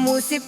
Мусі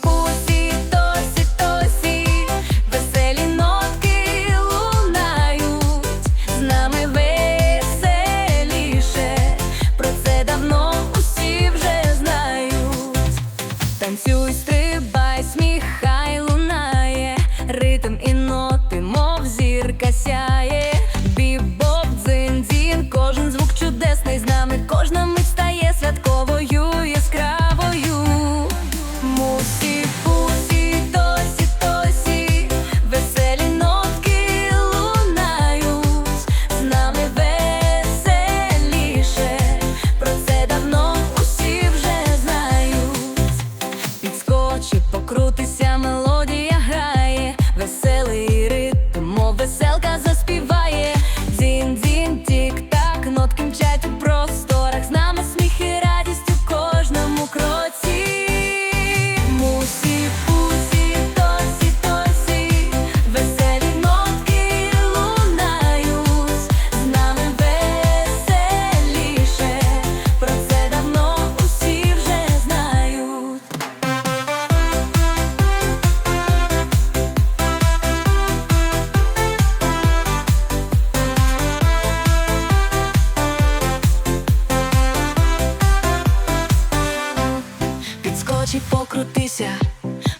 Чи покрутися,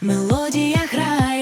мелодія грає.